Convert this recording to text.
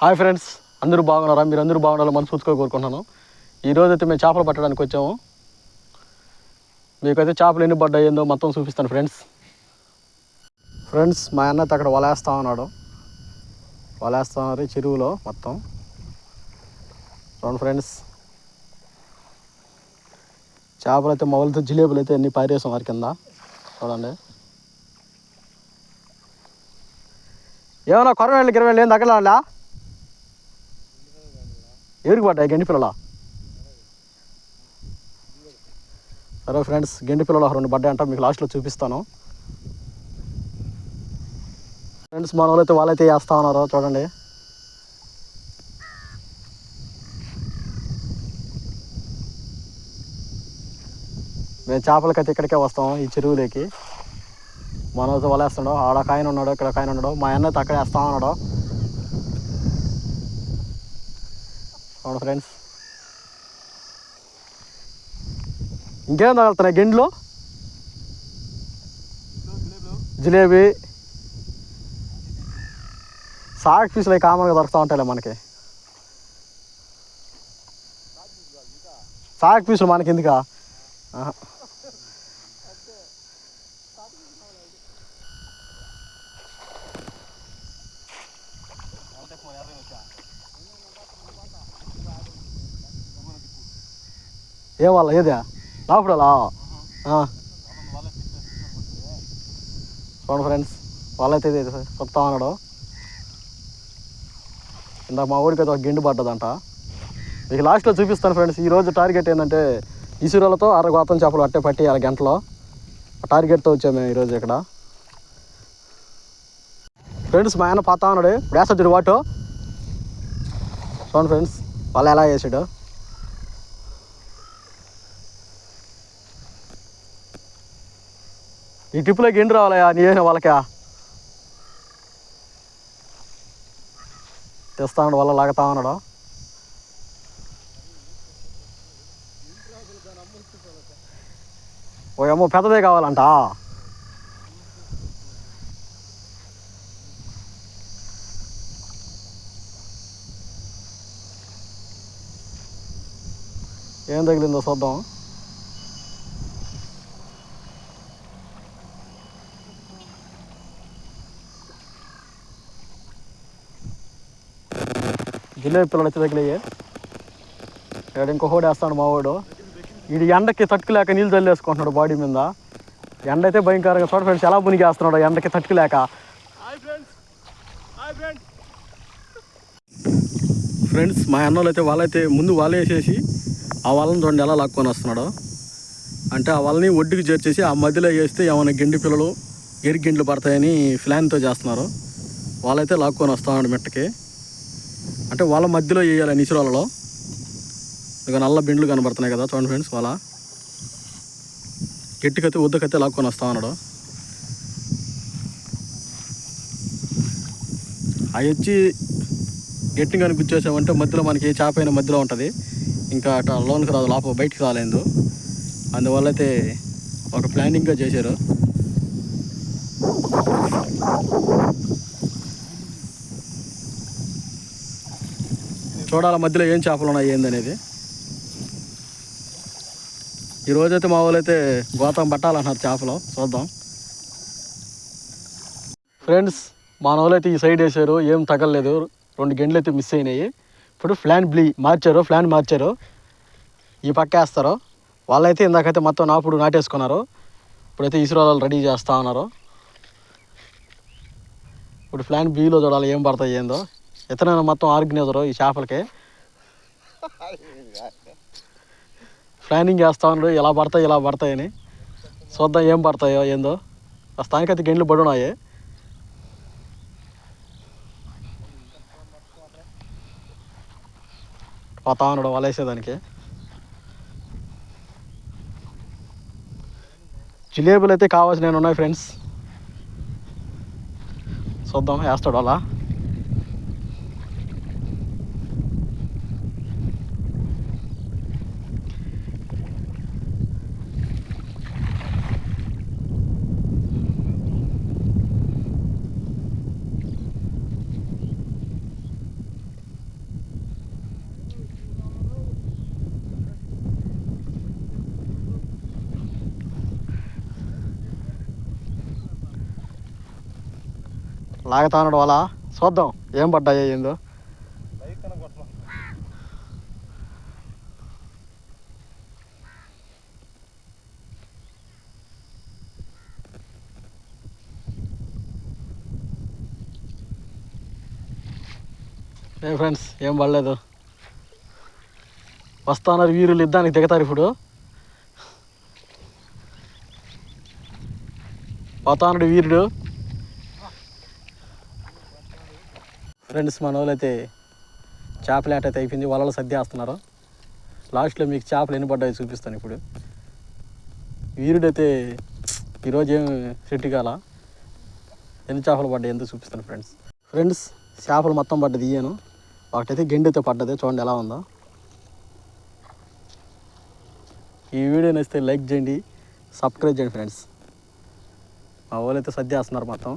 Hi friends అందరూ బాగున్నారా? మీరు అందరూ బాగుండాలని మనస్ఫూర్తిగా కోరుకుంటున్నాను. ఈరోజు అయితే మేము చేపలు పట్టడానికి వచ్చాము. మీకైతే చేపలు ఎన్ని పడ్డాయి మొత్తం చూపిస్తాను ఫ్రెండ్స్. ఫ్రెండ్స్ మా అన్న అక్కడ వలేస్తా ఉన్నాడు. వలేస్తా ఉన్నారు చెరువులో మొత్తం. చూడండి ఫ్రెండ్స్. చేపలు అయితే మొగలతో జిలేబులు అయితే అన్ని పారేసాం వారి కింద. చూడండి. ఏమన్నా కొరవేళ్ళు గిరవేళ్ళు ఏం తగ్గలా ఎవరికి పడ్డాయి గండి పిల్లల? సరే ఫ్రెండ్స్ గండి పిల్లలు రెండు పడ్డాయంట మీకు లాస్ట్లో చూపిస్తాను. ఫ్రెండ్స్ మన వాళ్ళైతే వాళ్ళైతే వేస్తా ఉన్నారు చూడండి. మేము చేపలకైతే ఇక్కడికే వస్తాం ఈ చెరువులోకి. మనతో వలేస్తున్నాడు ఆడ ఒక ఆయన ఉన్నాడు ఇక్కడ ఒక ఆయన ఉన్నాడు మా అన్న అయితే అక్కడ వేస్తా ఉన్నాడు. అవును ఫ్రెండ్స్ ఇంకేం తగలుతున్నాయి గిండ్లు? జిలేబీ. సాగ్ పీసులు అవి కామన్గా దొరుకుతూ ఉంటాయిలే మనకి. సాగ్ పీసులు మనకి ఎందుకా ఏ వాళ్ళ ఏదా? లాపడాలా చూడండి ఫ్రెండ్స్ వాళ్ళైతే ఇది చెప్తా ఉన్నాడు ఇందాక మా ఊరికి అయితే ఒక గిండి పడ్డదంట. మీకు లాస్ట్లో చూపిస్తాను ఫ్రెండ్స్ ఈరోజు టార్గెట్ ఏంటంటే ఇసురలతో అర గోతం చేపలు అట్టే పట్టి అర గంటలో. టార్గెట్తో వచ్చాము మేము ఈరోజు ఇక్కడ. ఫ్రెండ్స్ మా ఆయన పాతా ఉన్నాడు వేసడు వాటు. చూడండి ఫ్రెండ్స్ వాళ్ళు ఎలా చేసాడు. ఈ ట్రిప్లోకి ఎండు రావాలయా నీ చేసిన వాళ్ళకా? తెస్తా ఉన్నాడు వాళ్ళ లాగుతా ఉన్నాడు? ఓ ఏమో పెద్దదే కావాలంట. ఏం తగిలిందో చూద్దాం. జిలేబీ పిల్లలు వచ్చి తగిలయ్యే ఇక్కడ ఇంకో హోడు వేస్తాడు మా వాడు. వీడి ఎండకి తట్టుకులేక నీళ్ళు చల్లేసుకుంటున్నాడు బాడీ మీద. ఎండ అయితే భయంకరంగా చూడ ఫ్రెండ్స్ ఎలా మునిగేస్తున్నాడు ఎండకి తట్టుకులేక. ఫ్రెండ్స్ మా అన్నోళ్ళు అయితే వాళ్ళైతే ముందు వాళ్ళే వేసేసి ఆ వాళ్ళని చూడండి ఎలా లాక్కొని వస్తున్నాడు. అంటే ఆ వాళ్ళని ఒడ్డుకి చేర్చేసి ఆ మధ్యలో వేస్తే ఏమైనా గిండి పిల్లలు ఎరి గిండ్లు పడతాయని ప్లాన్తో చేస్తున్నారు. వాళ్ళైతే లాక్కొని వస్తున్నాడు మెట్టకి. అంటే వాళ్ళ మధ్యలో వేయాలి నిసురాలలో ఇక నల్ల బిండ్లు కనబడుతున్నాయి కదా చూడండి ఫ్రెండ్స్ వాళ్ళ. గట్టికైతే ఉద్దకైతే లాక్కొని వస్తా ఉన్నాడు. అవి వచ్చి గట్టిని కానీ గుచ్చేసామంటే మధ్యలో మనకి ఏ చేప అయినా మధ్యలో ఉంటుంది. ఇంకా అట్లా లోన్కి రాదు లోపల బయటికి రాలేదు. అందువల్ల అయితే ఒక ప్లానింగ్గా చేశారు. చూడాలి మధ్యలో ఏం చేపలు ఉన్నాయి ఏందనేది ఈరోజైతే మా వాళ్ళు అయితే గోతం పట్టాలన్నారు చేపలు. చూద్దాం. ఫ్రెండ్స్ మా వాళ్ళు ఈ సైడ్ వేసారు ఏం తగలలేదు. రెండు గంటలు అయితే మిస్ అయినాయి. ఇప్పుడు ఫ్లాన్ బ్లీ మార్చారు ఫ్లాన్ మార్చారు. ఈ పక్క వేస్తారు. వాళ్ళైతే ఇందాకైతే మొత్తం నాపుడు నాటేసుకున్నారు. ఇప్పుడైతే ఇసురాలు రెడీ చేస్తూ ఉన్నారు. ఇప్పుడు ఫ్లాన్ బీలో చూడాలి ఏం పడతాయి ఏందో. ఇతనైనా మొత్తం ఆర్గనైజరు ఈ చేపలకి. ప్లానింగ్ చేస్తా ఉన్నాడు ఎలా పడతాయి ఇలా పడతాయని. చూద్దాం ఏం పడతాయో ఏందో. ప్రస్తుతానికైతే గిండ్లు పడున్నాయి పోతా ఉన్నాడు వలేసేదానికి. జిలేబులు అయితే కావాల్సిన ఉన్నాయి ఫ్రెండ్స్ చూద్దాం వేస్తాడు అలా. లాగుతానడు వాళ్ళ చూద్దాం ఏం పడ్డాయో ఏందో. ఏ ఫ్రెండ్స్ ఏం పడలేదు. వస్తానారు వీరులు ఇద్దానికి దిగతారు ఇప్పుడు పోతానుడు వీరుడు. ఫ్రెండ్స్ మన వాళ్ళైతే చేపల ఆట అయితే అయిపోయింది. వలలు సర్దేస్తున్నారు లాస్ట్లో మీకు చేపలు ఎన్ని పడ్డాయి చూపిస్తాను ఇప్పుడు. వీరుడైతే ఈరోజు ఏం సెట్ కాల? ఎన్ని చేపలు పడ్డాయి ఎందుకు చూపిస్తాను ఫ్రెండ్స్. ఫ్రెండ్స్ చేపలు మొత్తం పడ్డది ఇయ్యాను ఒకటైతే గెండితో పడ్డది. చూడండి ఎలా ఉందో. ఈ వీడియో నచ్చితే లైక్ చేయండి సబ్స్క్రైబ్ చేయండి ఫ్రెండ్స్. మా వాళ్ళైతే సర్దేస్తున్నారు మొత్తం.